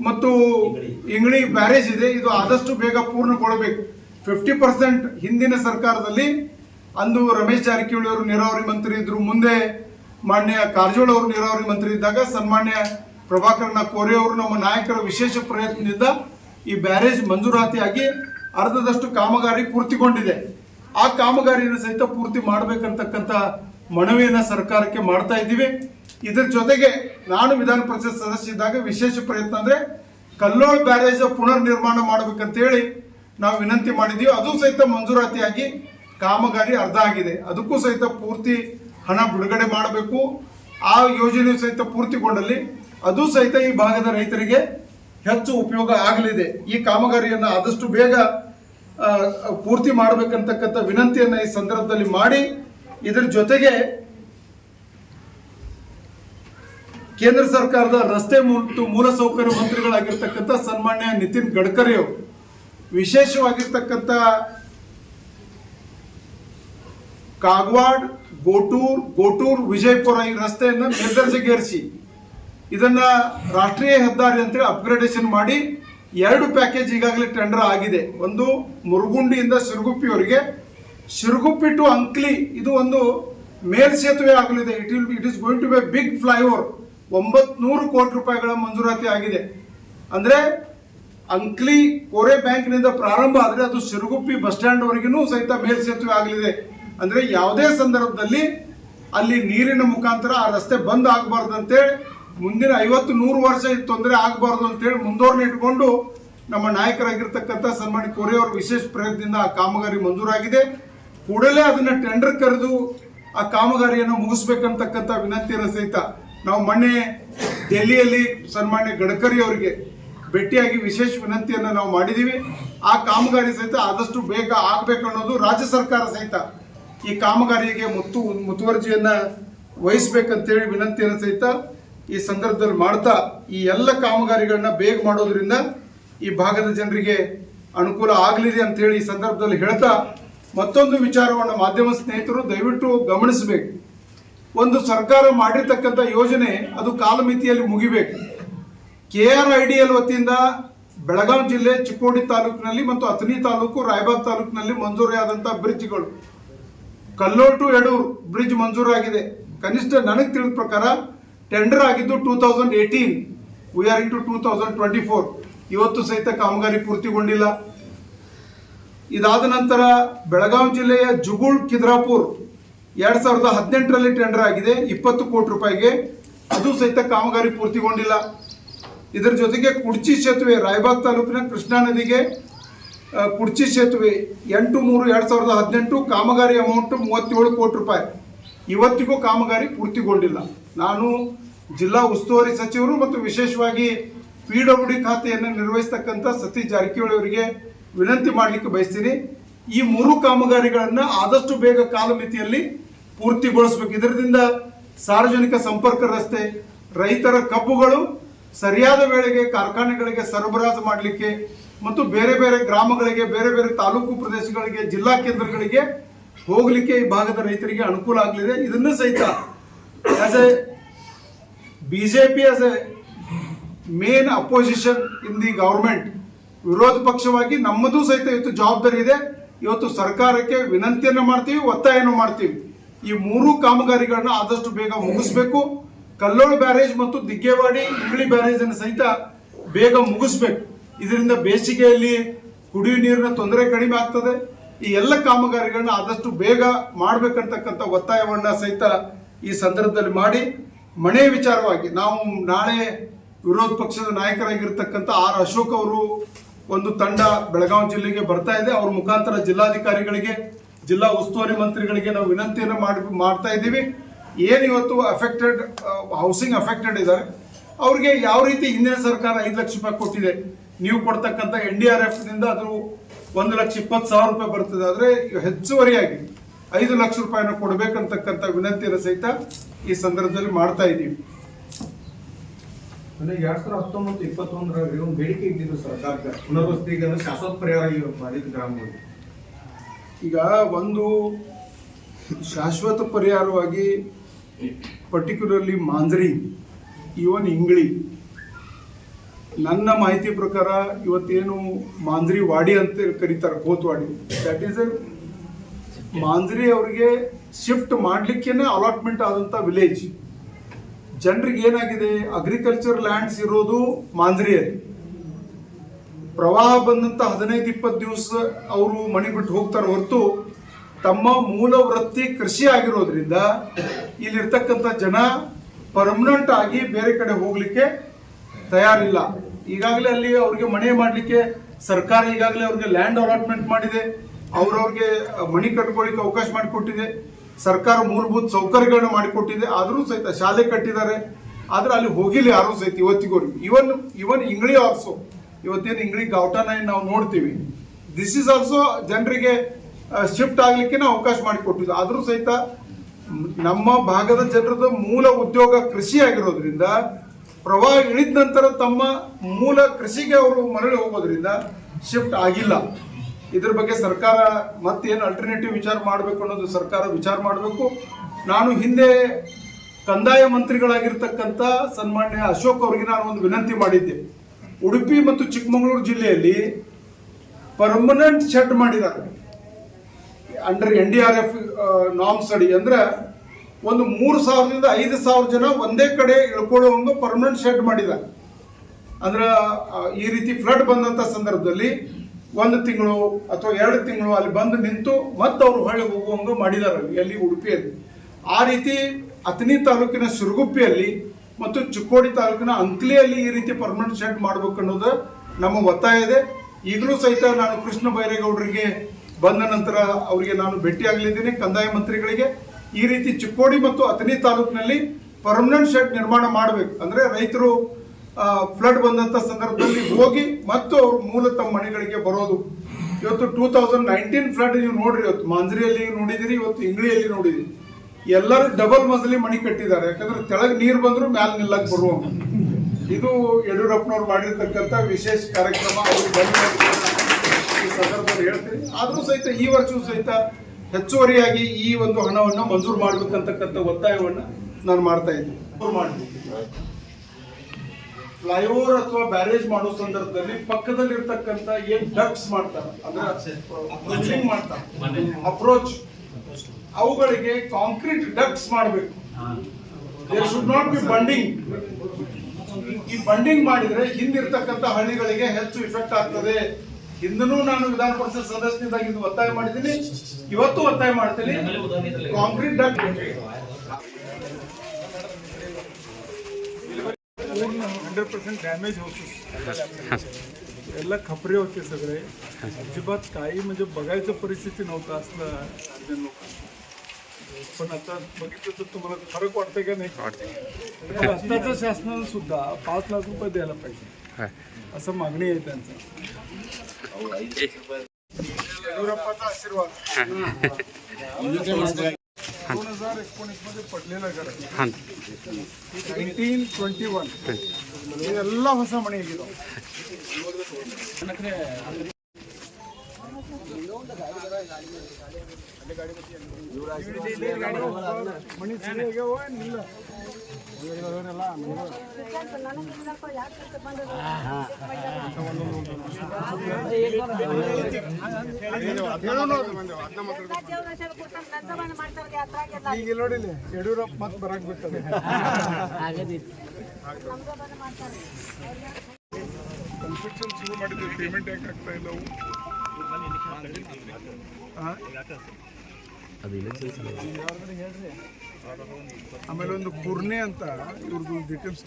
ಮತ್ತು ಇಂಗಳಿ ಬ್ಯಾರೇಜ್ ಇದೆ. ಇದು ಆದಷ್ಟು ಬೇಗ ಪೂರ್ಣಗೊಳ್ಳಬೇಕು. ಫಿಫ್ಟಿ ಪರ್ಸೆಂಟ್ ಹಿಂದಿನ ಸರ್ಕಾರದಲ್ಲಿ ಅಂದು ರಮೇಶ್ ಜಾರಕಿಹೊಳಿ ಅವರು ನೀರಾವರಿ ಮಂತ್ರಿ ಇದ್ರು ಮುಂದೆ ಮಾನ್ಯ ಕಾರಜೋಳ ಅವರು ನೀರಾವರಿ ಮಂತ್ರಿ ಇದ್ದಾಗ ಸನ್ಮಾನ್ಯ ಪ್ರಭಾಕರ್ನ ಕೋರೆ ಅವರು ನಮ್ಮ ನಾಯಕರ ವಿಶೇಷ ಪ್ರಯತ್ನದಿಂದ ಈ ಬ್ಯಾರೇಜ್ ಮಂಜೂರಾತಿಯಾಗಿ ಅರ್ಧದಷ್ಟು ಕಾಮಗಾರಿ ಪೂರ್ತಿಗೊಂಡಿದೆ. ಆ ಕಾಮಗಾರಿಯನ್ನು ಸಹಿತ ಪೂರ್ತಿ ಮಾಡಬೇಕಂತಕ್ಕಂಥ ಮನವಿಯನ್ನು ಸರ್ಕಾರಕ್ಕೆ ಮಾಡ್ತಾ ಇದ್ದೀವಿ. ಇದರ ಜೊತೆಗೆ ನಾನು ವಿಧಾನ ಪರಿಷತ್ ಸದಸ್ಯ ಇದ್ದಾಗ ವಿಶೇಷ ಪ್ರಯತ್ನ ಅಂದರೆ ಕಲ್ಲೋಳ್ ಬ್ಯಾರೇಜ್ ಪುನರ್ ನಿರ್ಮಾಣ ಮಾಡ್ಬೇಕಂತೇಳಿ ನಾವು ವಿನಂತಿ ಮಾಡಿದ್ದೀವಿ. ಅದು ಸಹಿತ ಮಂಜೂರಾತಿಯಾಗಿ ಕಾಮಗಾರಿ ಅರ್ಧ ಆಗಿದೆ. ಅದಕ್ಕೂ ಸಹಿತ ಪೂರ್ತಿ ಹಣ ಬಿಡುಗಡೆ ಮಾಡಬೇಕು. ಆ ಯೋಜನೆಯು ಸಹಿತ ಪೂರ್ತಿಗೊಂಡಲ್ಲಿ. ಅದು ಸಹಿತ ಈ ಭಾಗದ ರೈತರಿಗೆ ಹೆಚ್ಚು ಉಪಯೋಗ ಆಗಲಿದೆ. ಈ ಕಾಮಗಾರಿಯನ್ನು ಆದಷ್ಟು ಬೇಗ ಪೂರ್ತಿ ಮಾಡಬೇಕಂತಕ್ಕಂಥ ವಿನಂತಿಯನ್ನು ಈ ಸಂದರ್ಭದಲ್ಲಿ ಮಾಡಿ, ಇದರ ಜೊತೆಗೆ ಕೇಂದ್ರ ಸರ್ಕಾರದ ರಸ್ತೆ ಮತ್ತು ಮೂಲಸೌಕರ್ಯ ಮಂತ್ರಿಗಳಾಗಿರ್ತಕ್ಕಂಥ ಸನ್ಮಾನ್ಯ ನಿತಿನ್ ಗಡ್ಕರಿ ಅವರು. ವಿಶೇಷವಾಗಿರ್ತಕ್ಕಂಥ ಕಾಗವಾಡ್, ಗೋಟೂರ್ ಗೋಟೂರ್, ವಿಜಯಪುರ ಈ ರಸ್ತೆಯನ್ನು ಮೇಲ್ದರ್ಜೆಗೇರಿಸಿ ಇದನ್ನ ರಾಷ್ಟ್ರೀಯ ಹೆದ್ದಾರಿ ಅಂತೇಳಿ ಅಪ್ಗ್ರೇಡೇಷನ್ ಮಾಡಿ ಎರಡು ಪ್ಯಾಕೇಜ್ ಈಗಾಗಲೇ ಟೆಂಡರ್ ಆಗಿದೆ. ಒಂದು ಮುರುಗುಂಡಿಯಿಂದ ಸಿರುಗುಪ್ಪಿಯವರಿಗೆ ಸಿರುಗುಪ್ಪಿ ಟು ಅಂಕ್ಲಿ, ಇದು ಒಂದು ಮೇಲ್ಸೇತುವೆ ಆಗಲಿದೆ. It will it is going to be big flyover ಒಂಬತ್ನೂರು ಕೋಟಿ ರೂಪಾಯಿಗಳ ಮಂಜೂರಾತಿ ಆಗಿದೆ. ಅಂದರೆ ಅಂಕ್ಲಿ ಕೋರೆ ಬ್ಯಾಂಕ್ನಿಂದ ಪ್ರಾರಂಭ ಆದರೆ ಅದು ಸಿರುಗುಪ್ಪಿ ಬಸ್ ಸ್ಟ್ಯಾಂಡ್ ವರೆಗೂ ಸಹಿತ ಮೇಲ್ಸೇತುವೆ ಆಗಲಿದೆ. ಅಂದರೆ ಯಾವುದೇ ಸಂದರ್ಭದಲ್ಲಿ ಅಲ್ಲಿ ನೀರಿನ ಮುಖಾಂತರ ಆ ರಸ್ತೆ ಬಂದ್ ಆಗಬಾರ್ದು ಅಂತೇಳಿ ಮುಂದಿನ ಐವತ್ತು ನೂರು ವರ್ಷ ತೊಂದರೆ ಆಗಬಾರ್ದು ಅಂತೇಳಿ ಮುಂದೋರ್ನ ಇಟ್ಕೊಂಡು ನಮ್ಮ ನಾಯಕರಾಗಿರ್ತಕ್ಕಂಥ ಸನ್ಮಾನ್ಯ ಕೋರೆ ಅವರ ವಿಶೇಷ ಪ್ರಯತ್ನದಿಂದ ಆ ಕಾಮಗಾರಿ ಮಂಜೂರಾಗಿದೆ. ಕೂಡಲೇ ಅದನ್ನ ಟೆಂಡರ್ ಕರೆದು ಆ ಕಾಮಗಾರಿಯನ್ನು ಮುಗಿಸ್ಬೇಕಂತಕ್ಕಂಥ ವಿನಂತಿಯನ್ನು ಸಹಿತ ನಾವು ಮೊನ್ನೆ ದೆಹಲಿಯಲ್ಲಿ ಸನ್ಮಾನ್ಯ ಗಡ್ಕರಿ ಅವರಿಗೆ ಭೇಟಿಯಾಗಿ ವಿಶೇಷ ವಿನಂತಿಯನ್ನು ನಾವು ಮಾಡಿದ್ದೀವಿ ಆ ಕಾಮಗಾರಿ ಸಹಿತ ಆದಷ್ಟು ಬೇಗ ಆಗಬೇಕು ಅನ್ನೋದು ರಾಜ್ಯ ಸರ್ಕಾರ ಸಹಿತ ಈ ಕಾಮಗಾರಿಗೆ ಮುತ್ತು ಮುತುವರ್ಜಿಯನ್ನು ವಹಿಸ್ಬೇಕಂತೇಳಿ ವಿನಂತಿಯನ್ನು ಸಹಿತ ಈ ಸಂದರ್ಭದಲ್ಲಿ ಮಾಡ್ತಾ ಈ ಎಲ್ಲ ಕಾಮಗಾರಿಗಳನ್ನ ಬೇಗ ಮಾಡೋದ್ರಿಂದ ಈ ಭಾಗದ ಜನರಿಗೆ ಅನುಕೂಲ ಆಗಲಿದೆ ಅಂತೇಳಿ ಈ ಸಂದರ್ಭದಲ್ಲಿ ಹೇಳ್ತಾ ಮತ್ತೊಂದು ವಿಚಾರವನ್ನು ಮಾಧ್ಯಮ ಸ್ನೇಹಿತರು ದಯವಿಟ್ಟು ಗಮನಿಸಬೇಕು. ಒಂದು ಸರ್ಕಾರ ಮಾಡಿರ್ತಕ್ಕಂಥ ಯೋಜನೆ ಅದು ಕಾಲಮಿತಿಯಲ್ಲಿ ಮುಗಿಬೇಕು. K R I D L ವತಿಯಿಂದ ಬೆಳಗಾವಿ ಜಿಲ್ಲೆ ಚಿಕ್ಕೋಡಿ ತಾಲೂಕಿನಲ್ಲಿ ಮತ್ತು ಅಥಣಿ ತಾಲೂಕು, ರಾಯಬಾಗ್ ತಾಲೂಕಿನಲ್ಲಿ ಮಂಜೂರಾದಂಥ ಬ್ರಿಡ್ಜ್ಗಳು ಕಲ್ಲೋಟು ಎಡೂರು ಬ್ರಿಡ್ಜ್ ಮಂಜೂರಾಗಿದೆ. ಕನಿಷ್ಠ ನನಗೆ ತಿಳಿದ ಪ್ರಕಾರ ಟೆಂಡರ್ ಆಗಿದ್ದು two thousand eighteen we are in two thousand twenty four ಇವತ್ತು ಸಹಿತ ಕಾಮಗಾರಿ ಪೂರ್ತಿಗೊಂಡಿಲ್ಲ. ಇದಾದ ನಂತರ ಬೆಳಗಾವಿ ಜಿಲ್ಲೆಯ ಜುಗುಳ್, ಕಿದ್ರಾಪುರ್ ಎರಡ್ ಸಾವಿರದ ಹದಿನೆಂಟರಲ್ಲಿ ಟೆಂಡರ್ ಆಗಿದೆ, ಇಪ್ಪತ್ತು ಕೋಟಿ ರೂಪಾಯಿಗೆ. ಅದು ಸಹಿತ ಕಾಮಗಾರಿ ಪೂರ್ತಿಗೊಂಡಿಲ್ಲ. ಇದರ ಜೊತೆಗೆ ಕುಡ್ಚಿ ಸೇತುವೆ, ರಾಯಬಾಗ್ ತಾಲೂಕಿನ ಕೃಷ್ಣಾ ನದಿಗೆ ಕುಡ್ಚಿ ಸೇತುವೆ ಎಂಟು ಮೂರು ಎರಡ್ ಸಾವಿರದ ಹದಿನೆಂಟು ಕಾಮಗಾರಿ ಅಮೌಂಟ್ ಮೂವತ್ತೇಳು ಕೋಟಿ ರೂಪಾಯಿ. ಇವತ್ತಿಗೂ ಕಾಮಗಾರಿ ಪೂರ್ತಿಗೊಂಡಿಲ್ಲ. ನಾನು ಜಿಲ್ಲಾ ಉಸ್ತುವಾರಿ ಸಚಿವರು ಮತ್ತು ವಿಶೇಷವಾಗಿ ಪಿ ಡಬ್ಲ್ಯೂ ಡಿ ಖಾತೆಯನ್ನು ನಿರ್ವಹಿಸ್ತಕ್ಕಂಥ ಸತೀಶ್ ಜಾರಕಿಹೊಳಿ ಅವರಿಗೆ ವಿನಂತಿ ಮಾಡಲಿಕ್ಕೆ ಬಯಸ್ತೀನಿ. ಈ ಮೂರು ಕಾಮಗಾರಿಗಳನ್ನು ಆದಷ್ಟು ಬೇಗ ಕಾಲಮಿತಿಯಲ್ಲಿ ಪೂರ್ತಿಗೊಳಿಸಬೇಕು. ಇದರಿಂದ ಸಾರ್ವಜನಿಕ ಸಂಪರ್ಕ ರಸ್ತೆ, ರೈತರ ಕಬ್ಬುಗಳು ಸರಿಯಾದ ವೇಳೆಗೆ ಕಾರ್ಖಾನೆಗಳಿಗೆ ಸರಬರಾಜು ಮಾಡಲಿಕ್ಕೆ ಮತ್ತು ಬೇರೆ ಬೇರೆ ಗ್ರಾಮಗಳಿಗೆ, ಬೇರೆ ಬೇರೆ ತಾಲೂಕು ಪ್ರದೇಶಗಳಿಗೆ, ಜಿಲ್ಲಾ ಕೇಂದ್ರಗಳಿಗೆ ಹೋಗ್ಲಿಕ್ಕೆ ಈ ಭಾಗದ ರೈತರಿಗೆ ಅನುಕೂಲ ಆಗಲಿದೆ. ಇದನ್ನು ಸಹಿತ as a BJP as a main opposition in the government ವಿರೋಧ ಪಕ್ಷವಾಗಿ ನಮ್ಮದು ಸಹಿತ ಇವತ್ತು ಜವಾಬ್ದಾರಿ ಇದೆ. ಇವತ್ತು ಸರ್ಕಾರಕ್ಕೆ ವಿನಂತಿಯನ್ನು ಮಾಡ್ತೀವಿ ಒತ್ತಾಯವನ್ನು ಮಾಡ್ತೀವಿ. ಈ ಮೂರು ಕಾಮಗಾರಿಗಳನ್ನ ಆದಷ್ಟು ಬೇಗ ಮುಗಿಸ್ಬೇಕು. ಕಲ್ಲೋಳ ಬ್ಯಾರೇಜ್ ಮತ್ತು ದಿಗ್ಗೇವಾಡಿ ಇಂಗ್ಳಿ ಬ್ಯಾರೇಜ್ ಅನ್ನು ಸಹಿತ ಬೇಗ ಮುಗಿಸ್ಬೇಕು. ಇದರಿಂದ ಬೇಸಿಗೆಯಲ್ಲಿ ಕುಡಿಯುವ ನೀರಿನ ತೊಂದರೆ ಕಡಿಮೆ ಆಗ್ತದೆ. ಈ ಎಲ್ಲ ಕಾಮಗಾರಿಗಳನ್ನ ಆದಷ್ಟು ಬೇಗ ಮಾಡ್ಬೇಕಂತಕ್ಕಂಥ ಒತ್ತಾಯವನ್ನ ಸಹಿತ ಈ ಸಂದರ್ಭದಲ್ಲಿ ಮಾಡಿ, ಮನೆ ವಿಚಾರವಾಗಿ ನಾವು ನಾಳೆ ವಿರೋಧ ಪಕ್ಷದ ನಾಯಕರಾಗಿರ್ತಕ್ಕಂಥ ಆರ್ ಅಶೋಕ್ ಅವರು ಒಂದು ತಂಡ ಬೆಳಗಾವಿ ಜಿಲ್ಲೆಗೆ ಬರ್ತಾ ಇದೆ. ಅವ್ರ ಮುಖಾಂತರ ಜಿಲ್ಲಾಧಿಕಾರಿಗಳಿಗೆ, ಜಿಲ್ಲಾ ಉಸ್ತುವಾರಿ ಮಂತ್ರಿಗಳಿಗೆ ನಾವು ವಿನಂತಿಯನ್ನು ಮಾಡಿ, ಮಾಡ್ತಾ ಇದ್ದೀವಿ. ಏನು ಇವತ್ತು ಅಫೆಕ್ಟೆಡ್ ಹೌಸಿಂಗ್ ಅಫೆಕ್ಟೆಡ್ ಇದ್ದಾರೆ ಅವ್ರಿಗೆ ಯಾವ ರೀತಿ ಹಿಂದಿನ ಸರ್ಕಾರ ಐದು ಲಕ್ಷ ರೂಪಾಯಿ ಕೊಟ್ಟಿದೆ? ನೀವು ಕೊಡ್ತಕ್ಕಂಥ ಎನ್ ಡಿ ಆರ್ ಎಫ್ನಿಂದ ಅದು ಒಂದು ಲಕ್ಷ ಇಪ್ಪತ್ತು ಸಾವಿರ ರೂಪಾಯಿ ಬರ್ತದೆ ಆದ್ರೆ ಹೆಚ್ಚುವರಿಯಾಗಿ ಐದು ಲಕ್ಷ ರೂಪಾಯಿನ ಕೊಡಬೇಕಂತಕ್ಕಂಥ ವಿನಂತಿಯನ್ನು ಸಹಿತ ಈ ಸಂದರ್ಭದಲ್ಲಿ ಮಾಡ್ತಾ ಇದ್ದೀವಿ. ಅಂದ್ರೆ ಎರಡ್ ಸಾವಿರದ ಹತ್ತೊಂಬತ್ತು ಇಪ್ಪತ್ತೊಂದರಲ್ಲಿ ಒಂದು ಬೇಡಿಕೆ ಇದ್ದಿದ್ದು ಸರ್ಕಾರಕ್ಕೆ. ಪುನರ್ವಸತಿಗೆ ಶಾಶ್ವತ ಪರಿಹಾರ ಬಾಧಿತ ಗ್ರಾಮಗಳಿಗೆ ಈಗ ಒಂದು ಶಾಶ್ವತ ಪರಿಹಾರವಾಗಿ ಪರ್ಟಿಕ್ಯುಲರ್ಲಿ ಮಾಂಜ್ರಿ ಇವನ್ ಇಂಗ್ಳಿ ನನ್ನ ಮಾಹಿತಿ ಪ್ರಕಾರ ಇವತ್ತೇನು ಮಾಂಜ್ರಿ ವಾಡಿ ಅಂತ ಕರೀತಾರೆ Kotwadi that is a Manjri ಅವರಿಗೆ ಶಿಫ್ಟ್ ಮಾಡಲಿಕ್ಕೇನೆ ಅಲಾಟ್ಮೆಂಟ್ ಆದಂಥ ವಿಲೇಜ್ ಜನರಿಗೆ ಏನಾಗಿದೆ? ಅಗ್ರಿಕಲ್ಚರ್ ಲ್ಯಾಂಡ್ಸ್ ಇರೋದು ಮಾಂಜ್ರಿಯಲ್ಲಿ ಪ್ರವಾಹ ಬಂದಂತ ಹದಿನೈದು, ಇಪ್ಪತ್ತು ದಿವಸ ಅವರು ಮನೆ ಬಿಟ್ಟು ಹೋಗ್ತಾರೆ ಹೊರತು ತಮ್ಮ ಮೂಲ ವೃತ್ತಿ ಕೃಷಿ ಆಗಿರೋದ್ರಿಂದ ಇಲ್ಲಿರ್ತಕ್ಕಂಥ ಜನ ಪರ್ಮನೆಂಟ್ ಆಗಿ ಬೇರೆ ಕಡೆ ಹೋಗ್ಲಿಕ್ಕೆ ತಯಾರಿಲ್ಲ. ಈಗಾಗಲೇ ಅಲ್ಲಿ ಅವ್ರಿಗೆ ಮನೆ ಮಾಡಲಿಕ್ಕೆ ಸರ್ಕಾರ ಈಗಾಗಲೇ ಅವ್ರಿಗೆ ಲ್ಯಾಂಡ್ ಅಲಾಟ್ಮೆಂಟ್ ಮಾಡಿದೆ. ಅವ್ರವ್ರಿಗೆ ಮನೆ ಕಟ್ಕೊಳ್ಳಿಕ್ಕೆ ಅವಕಾಶ ಮಾಡಿಕೊಟ್ಟಿದೆ. ಸರ್ಕಾರ ಮೂಲಭೂತ ಸೌಕರ್ಯಗಳನ್ನ ಮಾಡಿಕೊಟ್ಟಿದೆ. ಆದರೂ ಸಹಿತ ಶಾಲೆ ಕಟ್ಟಿದ್ದಾರೆ. ಆದ್ರೆ ಅಲ್ಲಿ ಹೋಗಿಲ್ಲ ಯಾರೂ ಸಹಿತ ಇವತ್ತಿಗೂ ಇವನ್ ಇವನ್ ಇಂಗ್ಳಿ ಆಲ್ಸೋ ಇವತ್ತೇನು ಇಂಗ್ಳಿ ಗೌಟನ ನಾವು ನೋಡ್ತೀವಿ. ದಿಸ್ ಇಸ್ ಆಲ್ಸೋ ಜನರಿಗೆ ಶಿಫ್ಟ್ ಆಗ್ಲಿಕ್ಕೆ ಅವಕಾಶ ಮಾಡಿಕೊಟ್ಟಿದ್ದು. ಆದರೂ ಸಹಿತ ನಮ್ಮ ಭಾಗದ ಜನರದ ಮೂಲ ಉದ್ಯೋಗ ಕೃಷಿ ಆಗಿರೋದ್ರಿಂದ ಪ್ರವಾಹ ಇಳಿದ ನಂತರ ತಮ್ಮ ಮೂಲ ಕೃಷಿಗೆ ಅವರು ಮರಳಿ ಹೋಗೋದ್ರಿಂದ ಶಿಫ್ಟ್ ಆಗಿಲ್ಲ. ಇದ್ರ ಬಗ್ಗೆ ಸರ್ಕಾರ ಮತ್ತೇನು ಅಲ್ಟರ್ನೇಟಿವ್ ವಿಚಾರ ಮಾಡಬೇಕು ಅನ್ನೋದು ಸರ್ಕಾರ ವಿಚಾರ ಮಾಡಬೇಕು. ನಾನು ಹಿಂದೆ ಕಂದಾಯ ಮಂತ್ರಿಗಳಾಗಿರ್ತಕ್ಕಂಥ ಸನ್ಮಾನ್ಯ ಅಶೋಕ್ ಅವರಿಗೆ ನಾನು ಒಂದು ವಿನಂತಿ ಮಾಡಿದ್ದೆ. ಉಡುಪಿ ಮತ್ತು ಚಿಕ್ಕಮಗಳೂರು ಜಿಲ್ಲೆಯಲ್ಲಿ ಪರ್ಮನೆಂಟ್ ಶೆಡ್ ಮಾಡಿದ್ದಾರೆ. Under N D R F norms ಅಡಿ ಅಂದ್ರೆ ಒಂದು ಮೂರು ಸಾವಿರದಿಂದ ಐದು ಸಾವಿರ ಜನ ಒಂದೇ ಕಡೆ ಇಳ್ಕೊಳ್ಳುವಂಗ ಪರ್ಮನೆಂಟ್ ಶೆಡ್ ಮಾಡಿದ. ಅಂದ್ರೆ ಈ ರೀತಿ ಫ್ಲಡ್ ಬಂದಂತ ಸಂದರ್ಭದಲ್ಲಿ ಒಂದು ತಿಂಗಳು ಅಥವಾ ಎರಡು ತಿಂಗಳು ಅಲ್ಲಿ ಬಂದು ನಿಂತು ಮತ್ತೆ ಅವರು ಹೊಳ್ಳಿ ಹೋಗುವಂಗ ಮಾಡಿದಾರ, ಎಲ್ಲಿ ಉಡುಪಿಯಲ್ಲಿ. ಆ ರೀತಿ ಅಥಣಿ ತಾಲೂಕಿನ ಸಿರುಗುಪ್ಪಿಯಲ್ಲಿ ಮತ್ತು ಚಿಕ್ಕೋಡಿ ತಾಲೂಕಿನ ಅಂಕ್ಲಿಯಲ್ಲಿ ಈ ರೀತಿ ಪರ್ಮನೆಂಟ್ ಶೆಡ್ ಮಾಡ್ಬೇಕು ಅನ್ನೋದು ನಮ್ಮ ಒತ್ತಾಯ ಇದೆ. ಈಗಲೂ ಸಹಿತ ನಾನು ಕೃಷ್ಣ ಬೈರೇಗೌಡರಿಗೆ ಬಂದ ನಂತರ ಅವರಿಗೆ ನಾನು ಭೇಟಿಯಾಗಲಿದ್ದೀನಿ, ಕಂದಾಯ ಮಂತ್ರಿಗಳಿಗೆ. ಈ ರೀತಿ ಚಿಕ್ಕೋಡಿ ಮತ್ತು ಅಥಣಿ ತಾಲೂಕಿನಲ್ಲಿ ಪರ್ಮನೆಂಟ್ ಶೆಡ್ ನಿರ್ಮಾಣ ಮಾಡಬೇಕು. ಅಂದ್ರೆ ರೈತರು ಫ್ಲಡ್ ಬಂದಂತ ಸಂದರ್ಭದಲ್ಲಿ ಹೋಗಿ ಮತ್ತು ಅವ್ರ ಮೂಲ ತಮ್ಮ ಮನೆಗಳಿಗೆ ಬರೋದು. ಇವತ್ತು ಟೂ ತೌಸಂಡ್ ನೈನ್ಟೀನ್ ಫ್ಲಡ್ ನೀವು ನೋಡ್ರಿ, ಇವತ್ತು ಮಾಂಜ್ರಿಯಲ್ಲಿ ನೋಡಿದಿರಿ, ಇವತ್ತು ಇಂಗ್ಳಿಯಲ್ಲಿ ನೋಡಿದಿರಿ. ಎಲ್ಲರೂ ಡಬಲ್ ಮಜಲಿ ಮಣಿ ಕಟ್ಟಿದ್ದಾರೆ. ಯಾಕಂದ್ರೆ ತೆಳಗ್ ನೀರು ಬಂದ್ರು ಮ್ಯಾಲ ನಿಲ್ಲಕ್ಕೆ ಬರುವ ಇದು ಯಡಿಯೂರಪ್ಪನವ್ರು ಮಾಡಿರ್ತಕ್ಕಂಥ ವಿಶೇಷ ಕಾರ್ಯಕ್ರಮ. ಈ ಸಂದರ್ಭದಲ್ಲಿ ಹೇಳ್ತೀನಿ. ಆದರೂ ಸಹಿತ ಈ ವರ್ಷವೂ ಸಹಿತ ಹೆಚ್ಚುವರಿಯಾಗಿ ಈ ಒಂದು ಹಣವನ್ನು ಮಂಜೂರು ಮಾಡ್ಬೇಕಂತಕ್ಕಂಥ ಒತ್ತಾಯವನ್ನ ನಾನು ಮಾಡ್ತಾ ಇದ್ದೀನಿ. ಮಂಜೂರು ಮಾಡ್ಬೇಕು. ಫ್ಲೈಓವರ್ ಅಥವಾ ಬ್ಯಾರೇಜ್ ಮಾಡೋ ಸಂದರ್ಭದಲ್ಲಿ ಪಕ್ಕದಲ್ಲಿರ್ತಕ್ಕಂಥ ಏನ್ ಡಕ್ಸ್ ಮಾಡ್ತಾರೆ? ಅಂದ್ರೆ ಮಾಡ್ತಾರೆ? ಅಪ್ರೋಚ್ ಅವುಗಳಿಗೆ ಕಾಂಕ್ರೀಟ್ ಡಕ್ಸ್ ಮಾಡಬೇಕು. There should not be bunding ಈ ಬಂಡಿಂಗ್ ಮಾಡಿದ್ರೆ ಹಿಂದಿರ್ತಕ್ಕಂಥ ಹಳ್ಳಿಗಳಿಗೆ ಹೆಚ್ಚು ಇಫೆಕ್ಟ್ ಆಗ್ತದೆ. ಹಿಂದನೂ ನಾನು ವಿಧಾನ ಪರಿಷತ್ ಸದಸ್ಯನಿಂದಾಗಿ ಇದು ಒತ್ತಾಯ ಮಾಡಿದ್ದೀನಿ ಇವತ್ತು ಒತ್ತಾಯ ಮಾಡ್ತೀನಿ ಕಾಂಕ್ರೀಟ್ ಡಕ್ पूर्ण हंड्रेड पर्सेंट डॅमेज होते याला खपरे होते सगळे अजिबात काही म्हणजे बघायचं परिस्थिती नव्हतं असलं अर्जन लोकांना पण आता बघितलं तर तुम्हाला फरक वाटतंय का नाही तर आत्ताच्या शासनानं सुद्धा पाच लाख रुपये द्यायला पाहिजे असं मागणी आहे त्यांचा येडियुरप्पाचा आशीर्वाद दोन हजार एकोणीस मध्ये पडलेलं घर ಹಾಂ ನೈನ್ಟೀನ್ ಟ್ವೆಂಟಿ ಒನ್ ಇದೆಲ್ಲ ಹೊಸ ಮನೆ ಆಗಿದಾವೆ ಮನೆ ಸರಿ ಆಗ್ಯಾವ ಇಲ್ಲ ಈಗ ನೋಡಿಲ್ಲ ಯಡಿಯೂರಪ್ಪ ಮತ್ತೆ ಬರಕ್ ಬಿಟ್ಟದೆ ಕನ್ಸ್ಟ್ರಕ್ಷನ್ ಶುರು ಮಾಡಿದ್ವಿ ಪೇಮೆಂಟ್ ಯಾಕೆ ಆಗ್ತಾ ಇಲ್ಲ ಅವು ಆ? ಆಮೇಲೆ ಒಂದು ಕುರ್ನೆ ಅಂತ ಇವ್ರದ್ದು details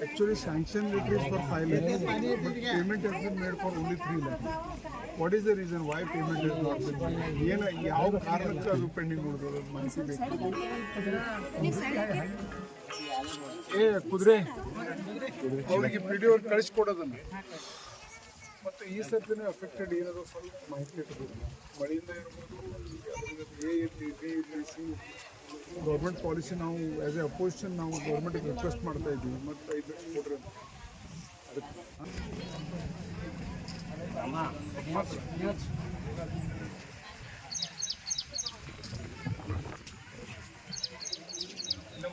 actually sanction letters for five payment has been made for only three lakh what is the reason why payment is ಏನು ಯಾವ ಕಾರಣಕ್ಕೆ ಅದು ಪೆಂಡಿಂಗ್ ಉಳಿದೋದು ಮನಸ್ಸಿಗೆ ಏ ಕುದುರೆ, ಅವರಿಗೆ ಪಿ ಡಿ ಕಳಿಸ್ಕೊಡೋದನ್ನ. ಮತ್ತು ಈ ಸರ್ತಿನೇ ಅಫೆಕ್ಟೆಡ್ ಏನಾದ್ರು ಸ್ವಲ್ಪ ಮಾಹಿತಿ ಇಟ್ಬೇಕು ಮಳೆಯಿಂದ ಇರ್ಬೋದು ಎ ಇರಲಿ ಬಿ ಇರಲಿ ಸಿ ಗೌರ್ಮೆಂಟ್ ಪಾಲಿಸಿ ನಾವು ಆ್ಯಸ್ ಎ ಅಪೋಸಿಷನ್ ನಾವು ಗೌರ್ಮೆಂಟಿಗೆ ರಿಕ್ವೆಸ್ಟ್ ಮಾಡ್ತಾ ಇದ್ದೀವಿ. ಮತ್ತು ಐದು ಲಕ್ಷ ಕೊಡ್ರಿ ಅಂತ. ಅದಕ್ಕೆ ಮಾತ್ರ. ಇನ್ನು